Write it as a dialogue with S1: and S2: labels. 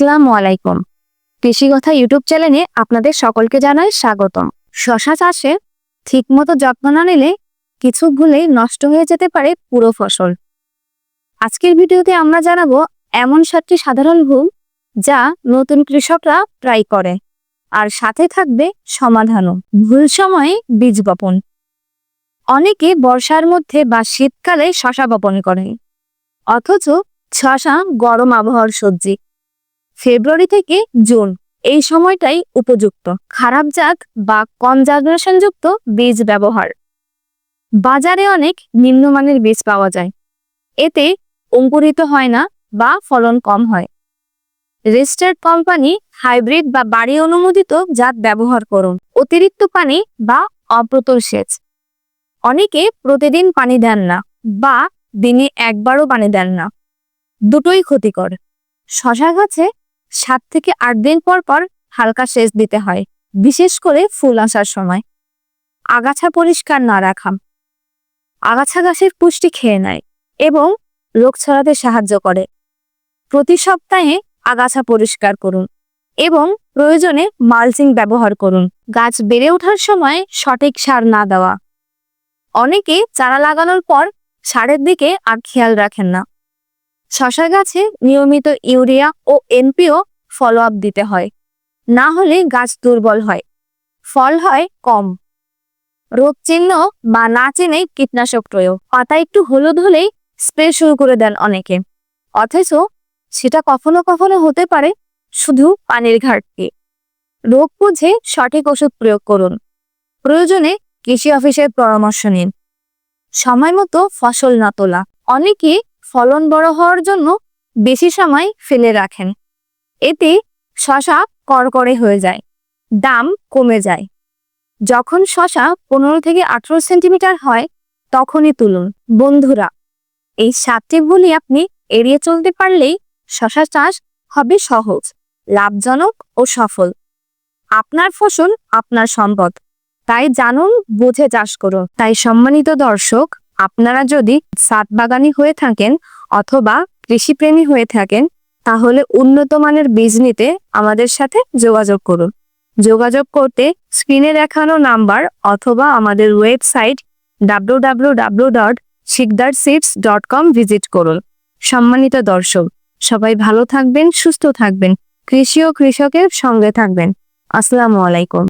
S1: আসসালামু আলাইকুম। কৃষি কথা ইউটিউব চ্যানেলে আপনাদের সকলকে জানাই স্বাগতম। শশা চাষে ঠিকমতো যত্ন না নিলে কিছু ভুলেই নষ্ট হয়ে যেতে পারে পুরো ফসল। আজকের ভিডিওতে আমরা জানাব এমন সাতটি সাধারণ ভুল যা নতুন কৃষকরা ট্রাই করে। আর সাথে থাকবে সমাধানও। ভুল সময়ে বীজ বপন। অনেকে বর্ষার মধ্যে বা শীতকালে শশা বপন করে। অথচ শশা গরম আবহাওয়ার সবজি। ফেব্রুয়ারি থেকে জুন। এই সময়টাই উপযুক্ত। খারাপ জাত বা কনজাগ্রেশনযুক্ত বীজ ব্যবহার। বাজারে অনেক নিম্নমানের বীজ পাওয়া যায়। এতে অঙ্কুরিত হয় না বা ফলন কম হয়। রেজিস্টার্ড কোম্পানি হাইব্রিড বা বাড়ি অনুমোদিত জাত ব্যবহার করুন। অতিরিক্ত পানি বা অপ্রতুল সেচ। অনেকে প্রতিদিন পানি দেন না বা দিনে একবারও পানি দেন না। দুটোই ক্ষতিকর। শশা গাছে সাত থেকে আট দিন পর পর হালকা সেচ দিতে হয়, বিশেষ করে ফুল আসার সময়। আগাছা পরিষ্কার না রাখা। আগাছা গাছের পুষ্টি খেয়ে নেয় এবং রোগ ছড়াতে সাহায্য করে। প্রতি সপ্তাহে আগাছা পরিষ্কার করুন এবং প্রয়োজনে মালচিং ব্যবহার করুন। গাছ বেড়ে ওঠার সময় সঠিক সার না দেওয়া। অনেকে চারা লাগানোর পর সারের দিকে আর খেয়াল রাখেন না। শশা গাছে নিয়মিত ইউরিয়া ও এনপিও ফলো আপ দিতে হয়। না হলে গাছ দুর্বল হয়। ফল হয় কম। রোগ চিহ্ন বা না চিনে কীটনাশক প্রয়োগ। পাতা একটু হলুদ হলেই স্প্রে শুরু করে দেন অনেকে। অথচ সেটা কখনো কখনো হতে পারে শুধু পানির ঘাটতি। রোগ বুঝে সঠিক ওষুধ প্রয়োগ করুন। প্রয়োজনে কৃষি অফিসের পরামর্শ নিন। সময় মতো ফসল না তোলা। অনেকে ফলন বড় হওয়ার জন্য বেশি সময় ফেলে রাখেন। এতে শশা করকরে হয়ে যায়, দাম কমে যায়। যখন শশা পনেরো থেকে আঠারো সেন্টিমিটার হয়, তখনই তুলুন। বন্ধুরা, এই সাতটি ভুলই আপনি এড়িয়ে চলতে পারলেই শশা চাষ হবে সহজ, লাভজনক ও সফল। আপনার ফসল আপনার সম্পদ, তাই জানুন, বুঝে চাষ করুন। তাই সম্মানিত দর্শক আপনারা যদি সাত বাগানি হয়ে থাকেন অথবা কৃষিপ্রেমী হয়ে থাকেন, তাহলে উন্নত মানের বীজ নিতে আমাদের সাথে যোগাযোগ করুন। যোগাযোগ করতে স্ক্রিনে দেখানো নাম্বার অথবা আমাদের website W dot dot com visit করুন। সম্মানিত দর্শক, সবাই ভালো থাকবেন, সুস্থ থাকবেন, কৃষি ও কৃষকের সঙ্গে থাকবেন। আসসালামু আলাইকুম।